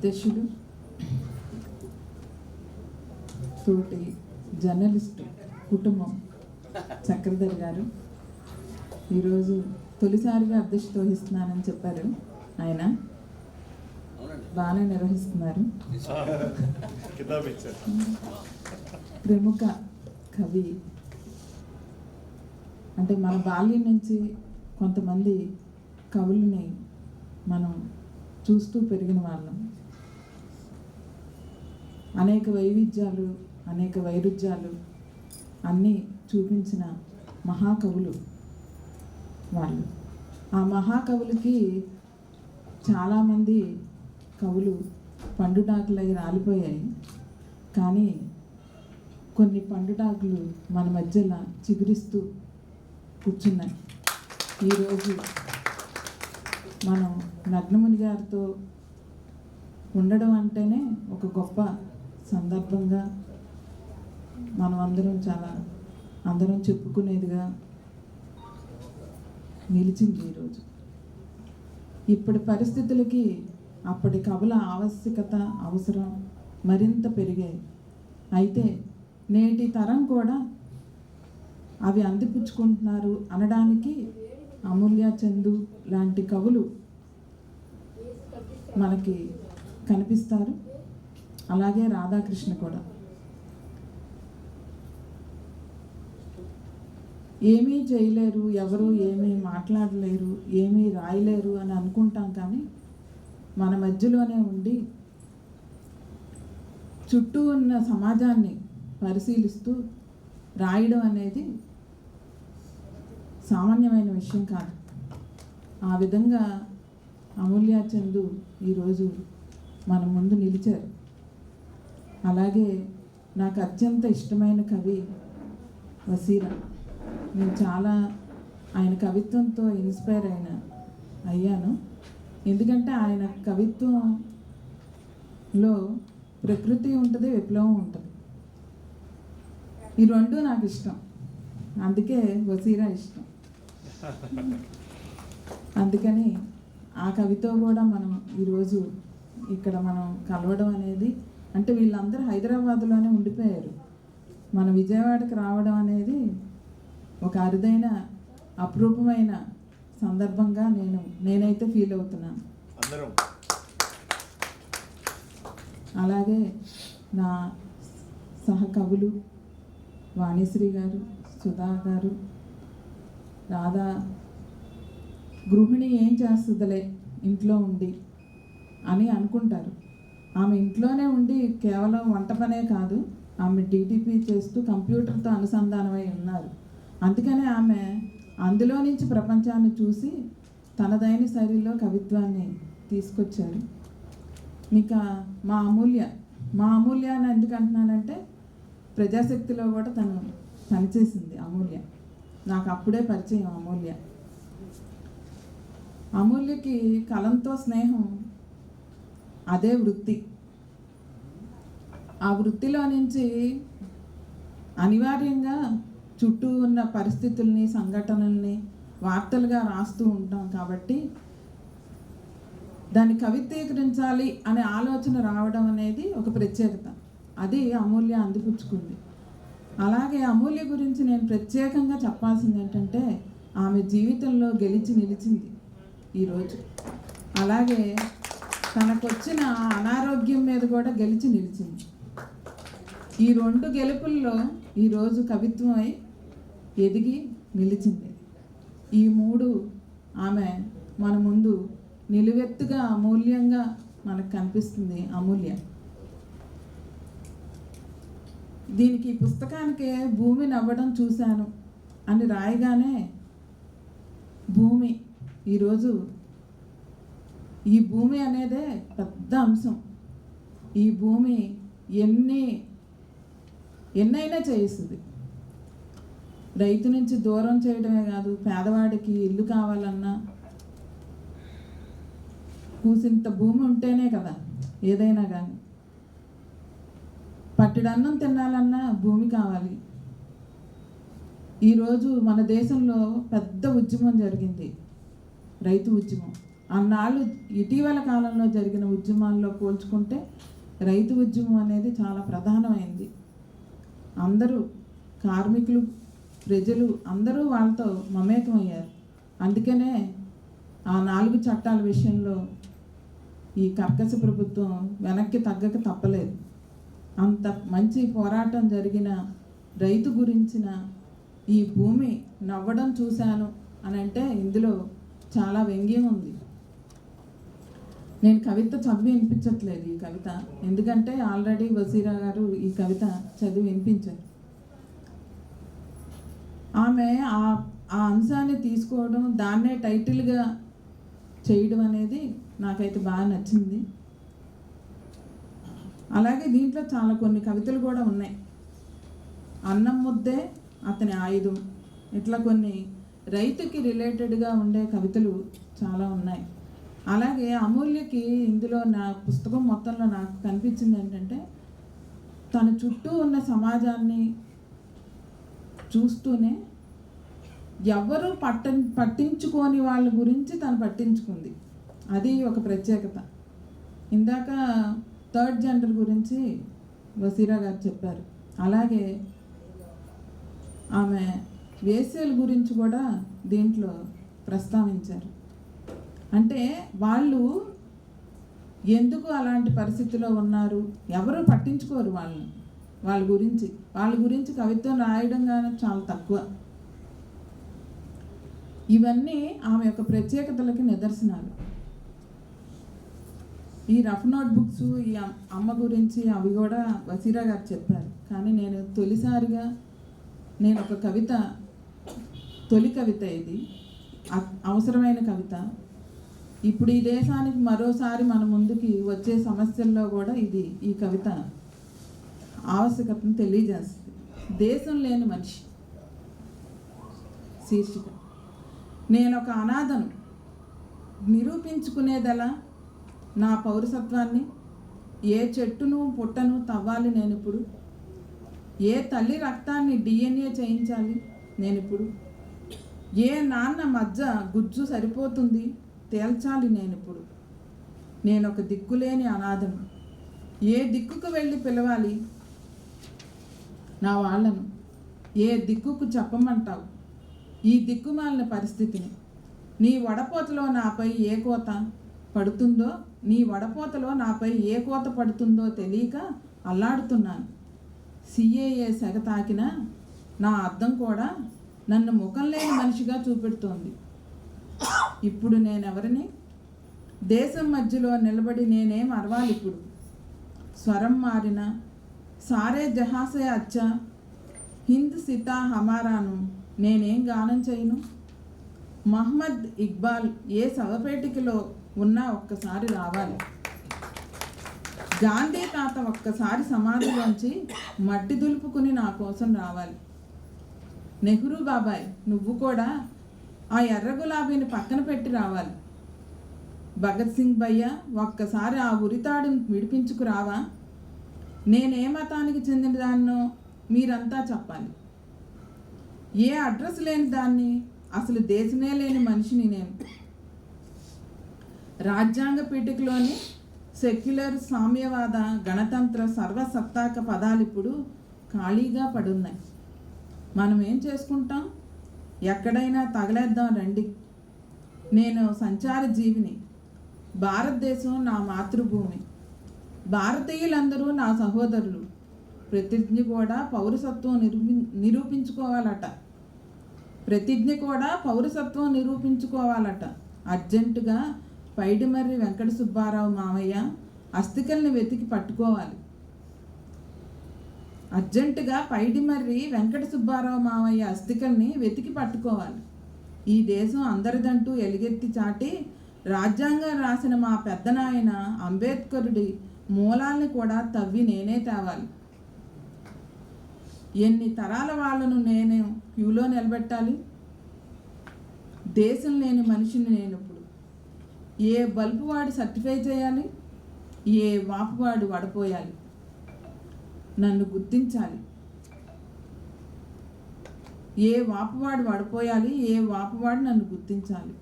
అధ్యక్షుడు తోటి జర్నలిస్టు కుటుంబం చక్రధర్ గారు. ఈరోజు తొలిసారిగా అధ్యక్షత వహిస్తున్నానని చెప్పారు ఆయన. బాగానే నిర్వహిస్తున్నారు. ప్రముఖ కవి. అంటే మన బాల్యం నుంచి కొంతమంది కవులని మనం చూస్తూ పెరిగిన వాళ్ళం. అనేక వైవిధ్యాలు అనేక వైరుధ్యాలు అన్నీ చూపించిన మహాకవులు వాళ్ళు. ఆ మహాకవులకి చాలామంది కవులు పండుటాకులై రాలిపోయాయి. కానీ కొన్ని పండుటాకులు మన మధ్యలో చిగురిస్తూ కూర్చున్నాయి. ఈరోజు మనం నగ్నముని గారితో ఉండడం అంటేనే ఒక గొప్ప సందర్భంగా మనం అందరం చాలా అందరం చెప్పుకునేదిగా నిలిచింది ఈరోజు ఇప్పటి పరిస్థితులకి అప్పటి కవుల ఆవశ్యకత అవసరం మరింత పెరిగాయి అయితే నేటి తరం కూడా అవి అందిపుచ్చుకుంటున్నారు అనడానికి అమూల్య చందు లాంటి కవులు మనకి కనిపిస్తారు. అలాగే రాధాకృష్ణ కూడా. ఏమీ చేయలేరు ఎవరు ఏమీ మాట్లాడలేరు ఏమీ రాయలేరు అని అనుకుంటాం కానీ మన మధ్యలోనే ఉండి చుట్టూ ఉన్న సమాజాన్ని పరిశీలిస్తూ రాయడం అనేది సామాన్యమైన విషయం కాదు. ఆ విధంగా అమూల్య చందు ఈరోజు మన ముందు నిలిచారు. అలాగే నాకు అత్యంత ఇష్టమైన కవి వసీరా నేను చాలా ఆయన కవిత్వంతో ఇన్స్పైర్ అయిన అయ్యాను. ఎందుకంటే ఆయన కవిత్వంలో ప్రకృతి ఉంటుంది విప్లవం ఉంటుంది. ఈ రెండు నాకు ఇష్టం. అందుకే వసీరా ఇష్టం. అందుకని ఆ కవితో కూడా మనం ఈరోజు ఇక్కడ మనం కలవడం అనేది అంటే వీళ్ళందరూ హైదరాబాద్లోనే ఉండిపోయారు. మన విజయవాడకి రావడం అనేది ఒక అరుదైన అపురూపమైన సందర్భంగా నేను నేనైతే ఫీల్ అవుతున్నాను. అందరం. అలాగే నా సహకవులు వాణిశ్రీ గారు సుధా గారు రాధా గృహిణి ఏం చేస్తుందిలే ఇంట్లో ఉండి అని అనుకుంటారు. ఆమె ఇంట్లోనే ఉండి కేవలం వంట పనే కాదు ఆమె టీటీపీ చేస్తూ కంప్యూటర్తో అనుసంధానమై ఉన్నారు. అందుకనే ఆమె అందులో నుంచి ప్రపంచాన్ని చూసి తనదైన శైలిలో కవిత్వాన్ని తీసుకొచ్చారు. ఇంకా మా అమూల్య మా అమూల్య అని ఎందుకు అంటున్నానంటే ప్రజాశక్తిలో కూడా తను పనిచేసింది అమూల్య. నాకు అప్పుడే పరిచయం అమూల్య. అమూల్యకి కలంతో స్నేహం అదే వృత్తి. ఆ వృత్తిలో నుంచి అనివార్యంగా చుట్టూ ఉన్న పరిస్థితుల్ని సంఘటనల్ని వార్తలుగా రాస్తూ ఉంటాం కాబట్టి దాన్ని కవిత్వీకరించాలి అనే ఆలోచన రావడం అనేది ఒక ప్రత్యేకత. అది అమూల్య అందిపుచ్చుకుంది. అలాగే అమూల్య గురించి నేను ప్రత్యేకంగా చెప్పాల్సింది ఏంటంటే ఆమె జీవితంలో గెలిచి నిలిచింది ఈరోజు. అలాగే తనకొచ్చిన అనారోగ్యం మీద కూడా గెలిచి నిలిచింది. ఈ రెండు గెలుపుల్లో ఈరోజు కవిత్వమై ఎదిగి నిలిచింది. ఈ మూడు ఆమె మన ముందు నిలువెత్తుగా అమూల్యంగా మనకు కనిపిస్తుంది అమూల్య. దీనికి ఈ పుస్తకానికే భూమి నవ్వడం చూశాను అని రాయగానే భూమి ఈరోజు ఈ భూమి అనేదే పెద్ద అంశం. ఈ భూమి ఎన్ని ఎన్నైనా చేయిస్తుంది. రైతు నుంచి దూరం చేయడమే కాదు పేదవాడికి ఇల్లు కావాలన్నా కూసింత భూమి ఉంటేనే కదా ఏదైనా కానీ. పట్టిడన్నం తినాలన్నా భూమి కావాలి. ఈరోజు మన దేశంలో పెద్ద ఉద్యమం జరిగింది రైతు ఉద్యమం. అన్నాళ్ళు ఇటీవల కాలంలో జరిగిన ఉద్యమాల్లో పోల్చుకుంటే రైతు ఉద్యమం అనేది చాలా ప్రధానమైంది. అందరూ కార్మికులు ప్రజలు అందరూ వాళ్ళతో మమేకమయ్యారు అందుకనే ఆ నాలుగు చట్టాల విషయంలో ఈ కర్కశ ప్రభుత్వం వెనక్కి తగ్గక తప్పలేదు. అంత మంచి పోరాటం జరిగిన రైతు గురించిన ఈ భూమి నవ్వడం చూశాను అని అంటే ఇందులో చాలా వ్యంగ్యం ఉంది. నేను కవిత చదివి వినిపించట్లేదు ఈ కవిత. ఎందుకంటే ఆల్రెడీ వసీరా గారు ఈ కవిత చదివి వినిపించారు. ఆమె ఆ ఆ అంశాన్ని తీసుకోవడం దాన్నే టైటిల్గా చేయడం అనేది నాకైతే బాగా నచ్చింది. అలాగే దీంట్లో చాలా కొన్ని కవితలు కూడా ఉన్నాయి. అన్నం ముద్దే అతని ఆయుధం ఇట్లా కొన్ని రైతుకి రిలేటెడ్గా ఉండే కవితలు చాలా ఉన్నాయి. అలాగే అమూల్యకి ఇందులో నా పుస్తకం మొత్తంలో నాకు కనిపించింది ఏంటంటే తన చుట్టూ ఉన్న సమాజాన్ని చూస్తూనే ఎవరు పట్ట పట్టించుకోని వాళ్ళ గురించి తను పట్టించుకుంది. అది ఒక ప్రత్యేకత. ఇందాక థర్డ్ జెండర్ గురించి వసీరా గారు చెప్పారు. అలాగే ఆమె వేసేల గురించి కూడా దీంట్లో ప్రస్తావించారు. అంటే వాళ్ళు ఎందుకు అలాంటి పరిస్థితిలో ఉన్నారు? ఎవరు పట్టించుకోరు వాళ్ళని. వాళ్ళ గురించి. వాళ్ళ గురించి కవిత్వం రాయడం కానీ చాలా తక్కువ. ఇవన్నీ ఆమె యొక్క ప్రత్యేకతలకి నిదర్శనాలు. ఈ రఫ్ నోట్ బుక్స్ ఈ అమ్- అమ్మ గురించి అవి కూడా వసీరా గారు చెప్పారు. కానీ నేను తొలిసారిగా నేను ఒక కవిత తొలి కవిత ఇది. అవసరమైన కవిత. ఇప్పుడు ఈ దేశానికి మరోసారి మన ముందుకి వచ్చే సమస్యల్లో కూడా ఇది ఈ కవిత ఆవశ్యకతను తెలియజేస్తుంది. దేశం లేని మనిషి. శీర్షిక. నేను ఒక అనాథను. నిరూపించుకునేదెలా? నా పౌరసత్వాన్ని? ఏ చెట్టును పుట్టను తవ్వాలి నేను ఇప్పుడు ఏ తల్లి రక్తాన్ని డిఎన్ఏ చేయించాలి నేను ఇప్పుడు ఏ నాన్న మధ్య గుజ్జు సరిపోతుంది? తేల్చాలి నేను ఇప్పుడు నేను ఒక దిక్కులేని అనాథను. ఏ దిక్కుకు వెళ్ళి పిలవాలి? నా వాళ్ళను. ఏ దిక్కుకు చెప్పమంటావు? ఈ దిక్కుమాలిన పరిస్థితిని. నీ వడపోతలో నాపై ఏ కోత పడుతుందో నీ వడపోతలో నాపై ఏ కోత పడుతుందో తెలియక అల్లాడుతున్నాను. సిఏఏ సెగ తాకినా నా అర్థం కూడా నన్ను ముఖం లేని మనిషిగా చూపెడుతోంది. ఇప్పుడు నేనెవరిని? దేశం మధ్యలో నిలబడి నేనేం అరవాలి ఇప్పుడు? స్వరం మారిన సారే జహాసే అచ్చా హింద్ సితా హమారాను నేనేం గానం చేయను? మహమ్మద్ ఇక్బాల్ ఏ సవపేటికలో ఉన్నా ఒక్కసారి రావాలి. గాంధీ తాత ఒక్కసారి సమాధిలోంచి మట్టి దులుపుకుని నా కోసం రావాలి. నెహ్రూ బాబాయ్ నువ్వు కూడా ఆ ఎర్ర గులాబీని పక్కన పెట్టి రావాలి. భగత్ సింగ్ భయ్య ఒక్కసారి ఆ ఉరితాడును విడిపించుకు రావా? నేనే మతానికి చెందిన దాన్నో మీరంతా చెప్పాలి. ఏ అడ్రస్ లేని దాన్ని అసలు దేశమే లేని మనిషిని నేను. రాజ్యాంగ పీఠికలోని సెక్యులర్ సామ్యవాద గణతంత్ర సర్వసత్తాక పదాలు ఇప్పుడు ఖాళీగా పడున్నాయి. మనం ఏం చేసుకుంటాం? ఎక్కడైనా తగలేద్దాం రండి. నేను సంచార జీవిని భారతదేశం నా మాతృభూమి. భారతీయులందరూ నా సహోదరులు. ప్రతిజ్ఞ కూడా పౌరసత్వం నిరూపి నిరూపించుకోవాలట. ప్రతిజ్ఞ కూడా పౌరసత్వం నిరూపించుకోవాలట. అర్జెంటుగా పైడిమర్రి వెంకట సుబ్బారావు మామయ్య అస్థికల్ని వెతికి పట్టుకోవాలి. అర్జెంటుగా పైడిమర్రి వెంకట సుబ్బారావు మామయ్య అస్థికల్ని వెతికి పట్టుకోవాలి. ఈ దేశం అందరిదంటూ ఎలుగెత్తి చాటి రాజ్యాంగం రాసిన మా పెద్దనాయన అంబేద్కరుడి మూలాల్ని కూడా తవ్వి నేనే తేవాలి. ఎన్ని తరాల వాళ్ళను నేను క్యూలో నిలబెట్టాలి? దేశం లేని మనిషిని నేను ఇప్పుడు ఏ బల్బు వాడు సర్టిఫై చేయాలి? ఏ వాపువాడు వడపోయాలి? నన్ను గుర్తించాలి. ఏ వాపువాడు వడిపోయాలి ఏ వాపువాడు నన్ను గుర్తించాలి.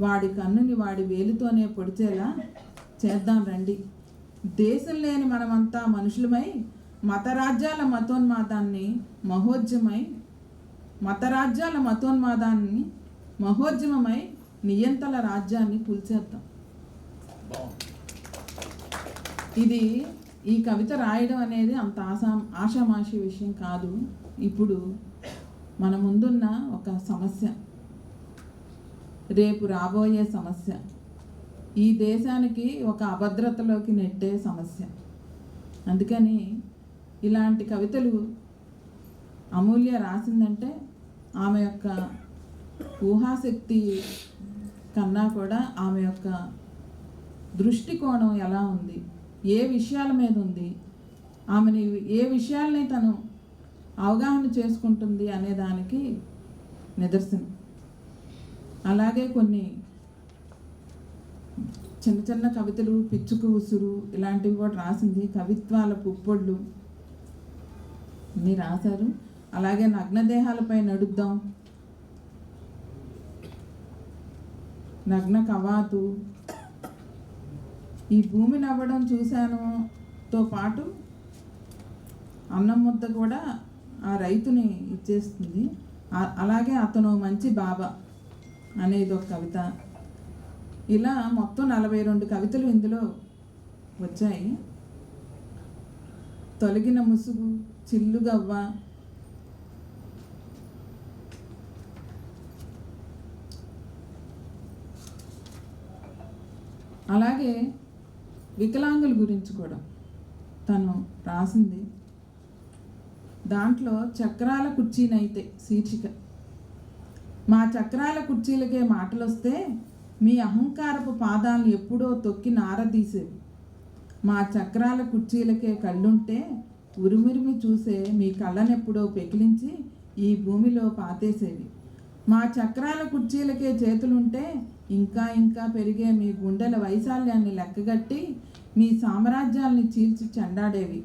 వాడి కన్నుని వాడి వేలుతోనే పొడిచేలా చేద్దాం రండి. దేశం లేని మనమంతా మనుషులమై మతరాజ్యాల మతోన్మాదాన్ని మహోద్యమై మతరాజ్యాల మతోన్మాదాన్ని మహోద్యమమై నియంతల రాజ్యాన్ని కూల్చేద్దాం. ఇది ఈ కవిత రాయడం అనేది అంత ఆశా ఆషామాషి విషయం కాదు. ఇప్పుడు మన ముందున్న ఒక సమస్య. రేపు రాబోయే సమస్య. ఈ దేశానికి ఒక అభద్రతలోకి నెట్టే సమస్య. అందుకని ఇలాంటి కవితలు అమూల్య రాసిందంటే ఆమె యొక్క ఊహాశక్తి కన్నా కూడా ఆమె యొక్క దృష్టికోణం ఎలా ఉంది? ఏ విషయాల మీద ఉంది? ఆమెని ఏ విషయాల్ని తను అవగాహన చేసుకుంటుంది అనే దానికి నిదర్శనం. అలాగే కొన్ని చిన్న చిన్న కవితలు పిచ్చుకు ఉసురు ఇలాంటివి కూడా రాసింది. కవిత్వాల పుప్పొళ్ళు అన్నీ రాశారు. అలాగే నగ్నదేహాలపై నడుద్దాం. నగ్న కవాతు. ఈ భూమి నవ్వడం చూశానుతో పాటు అన్నం ముద్ద కూడా ఆ రైతుని ఇచ్చేస్తుంది. అలాగే అతను మంచి బాబా అనేది ఒక కవిత. ఇలా మొత్తం నలభై రెండు కవితలు ఇందులో వచ్చాయి. తొలగిన ముసుగు చిల్లుగవ్వ అలాగే వికలాంగుల గురించి కూడా తను రాసింది. దాంట్లో చక్రాల కుర్చీనైతే శీర్షిక. మా చక్రాల కుర్చీలకే మాటలు వస్తే మీ అహంకారపు పాదాలను ఎప్పుడో తొక్కి నారదీసేవి మా చక్రాల కుర్చీలకే కళ్ళుంటే ఉరిమిరిమి చూసే మీ కళ్ళనెప్పుడో పెకిలించి ఈ భూమిలో పాతేసేవి. మా చక్రాల కుర్చీలకే చేతులుంటే ఇంకా ఇంకా పెరిగే మీ గుండెల వైశాల్యాన్ని లెక్కగట్టి మీ సామ్రాజ్యాల్ని చీల్చి చెండాడేవి.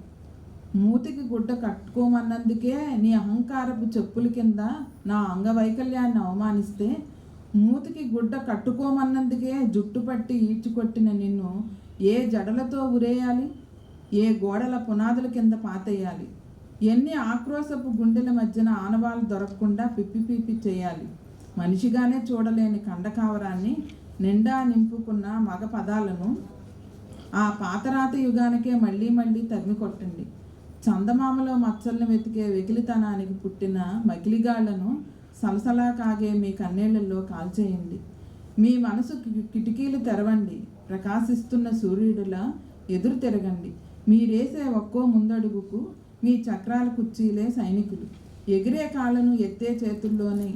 మూతికి గుడ్డ కట్టుకోమన్నందుకే నీ అహంకారపు చెప్పుల కింద నా అంగవైకల్యాన్ని అవమానిస్తే మూతికి గుడ్డ కట్టుకోమన్నందుకే జుట్టు పట్టి ఈడ్చుకొట్టిన నిన్ను ఏ జడలతో ఉరేయాలి? ఏ గోడల పునాదుల కింద పాతేయాలి? ఎన్ని ఆక్రోశపు గుండెల మధ్యన ఆనవాళ్ళు దొరకకుండా పిప్పి పిప్పి చేయాలి? మనిషిగానే చూడలేని కండకావరాన్ని నిండా నింపుకున్న మగ పదాలను ఆ పాతరాత యుగానికే మళ్ళీ మళ్ళీ తరిమి కొట్టండి. చందమామలో మచ్చలను వెతికే వెకిలితనానికి పుట్టిన మకిలిగాళ్ళను సలసలా కాగే మీ కన్నీళ్ళలో కాల్చేయండి. మీ మనసు కి- కిటికీలు తెరవండి. ప్రకాశిస్తున్న సూర్యుడిలా ఎదురు తిరగండి. మీరేసే ఒక్కో ముందడుగుకు మీ చక్రాల కుర్చీలే సైనికులు. ఎగిరే కాళ్ళను ఎత్తే చేతుల్లోనే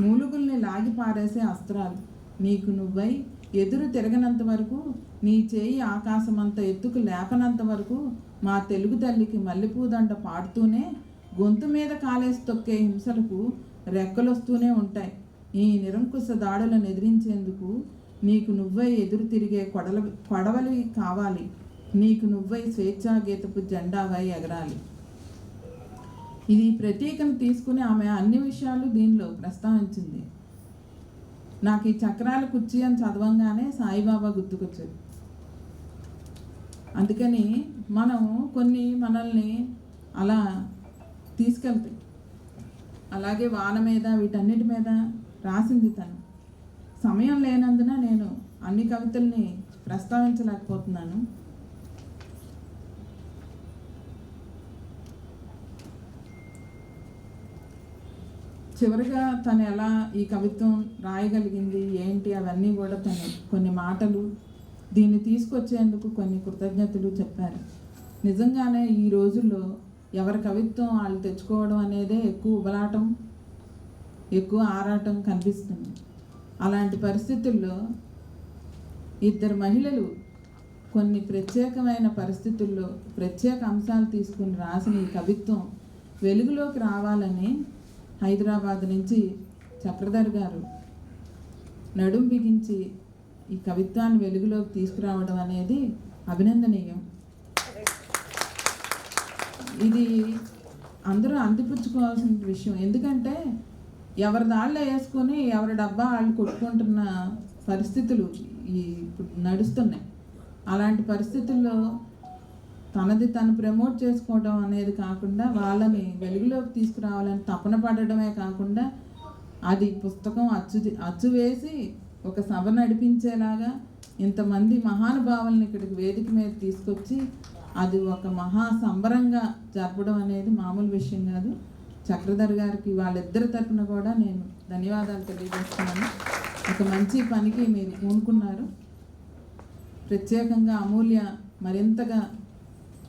మూలుగుల్ని లాగి పారేసే అస్త్రాలు. నీకు నువ్వై ఎదురు తిరగనంత వరకు నీ చేయి ఆకాశమంత ఎత్తుకు లేపనంత వరకు మా తెలుగు తల్లికి మల్లెపూదండ పాడుతూనే గొంతు మీద కాలేసి తొక్కే హింసలకు రెక్కలొస్తూనే ఉంటాయి. ఈ నిరంకుశ దాడులను ఎదిరించేందుకు నీకు నువ్వై ఎదురు తిరిగే కొడల కొడవలి కావాలి. నీకు నువ్వై స్వేచ్ఛా గీతపు జెండావై ఎగరాలి. ఇది ప్రతీకను తీసుకుని ఆమె అన్ని విషయాలు దీనిలో ప్రస్తావించింది. నాకు ఈ చక్రాల కుర్చీ అని చదవంగానే సాయిబాబా గుర్తుకొచ్చేది. అందుకని మనం కొన్ని మనల్ని అలా తీసుకెళ్తాయి అలాగే వాన మీద వీటన్నిటి మీద రాసింది తను. సమయం లేనందున నేను అన్ని కవితల్ని ప్రస్తావించలేకపోతున్నాను. చివరిగా తను ఎలా ఈ కవిత్వం రాయగలిగింది ఏంటి అవన్నీ కూడా తను కొన్ని మాటలు దీన్ని తీసుకొచ్చేందుకు కొన్ని కృతజ్ఞతలు చెప్పారు. నిజంగానే ఈ రోజుల్లో ఎవరి కవిత్వం వాళ్ళు తెచ్చుకోవడం అనేదే ఎక్కువ ఉబలాటం ఎక్కువ ఆరాటం కనిపిస్తుంది. అలాంటి పరిస్థితుల్లో ఇద్దరు మహిళలు కొన్ని ప్రత్యేకమైన పరిస్థితుల్లో ప్రత్యేక అంశాలు తీసుకుని రాసిన ఈ కవిత్వం వెలుగులోకి రావాలని హైదరాబాద్ నుంచి చక్రధర్ గారు నడుం బిగించి ఈ కవిత్వాన్ని వెలుగులోకి తీసుకురావడం అనేది అభినందనీయం. ఇది అందరూ అందిపుచ్చుకోవాల్సిన విషయం. ఎందుకంటే ఎవరి దాళ్ళలో వేసుకొని ఎవరి డబ్బా వాళ్ళు కొట్టుకుంటున్న పరిస్థితులు ఈ ఇప్పుడు నడుస్తున్నాయి. అలాంటి పరిస్థితుల్లో తనది తను ప్రమోట్ చేసుకోవడం అనేది కాకుండా వాళ్ళని వెలుగులోకి తీసుకురావాలని తపన పడడమే కాకుండా అది పుస్తకం అచ్చు అచ్చు వేసి ఒక సభ నడిపించేలాగా ఇంతమంది మహానుభావుల్ని ఇక్కడికి వేదిక మీద తీసుకొచ్చి అది ఒక మహా సంబరంగా జరపడం అనేది మామూలు విషయం కాదు. చక్రధర్ గారికి వాళ్ళిద్దరి తరఫున కూడా నేను ధన్యవాదాలు తెలియజేస్తున్నాను. ఒక మంచి పనికి మీరు పూనుకున్నారు ప్రత్యేకంగా అమూల్య మరింతగా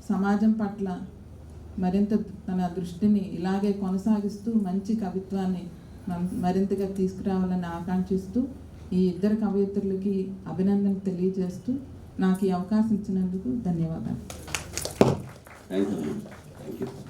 సమాజం పట్ల మరింత తన దృష్టిని ఇలాగే కొనసాగిస్తూ మంచి కవిత్వాన్ని మరింతగా తీసుకురావాలని ఆకాంక్షిస్తూ ఈ ఇద్దరు కవయిత్రులకి అభినందన తెలియజేస్తూ నాకు ఈ అవకాశం ఇచ్చినందుకు ధన్యవాదాలు. Thank you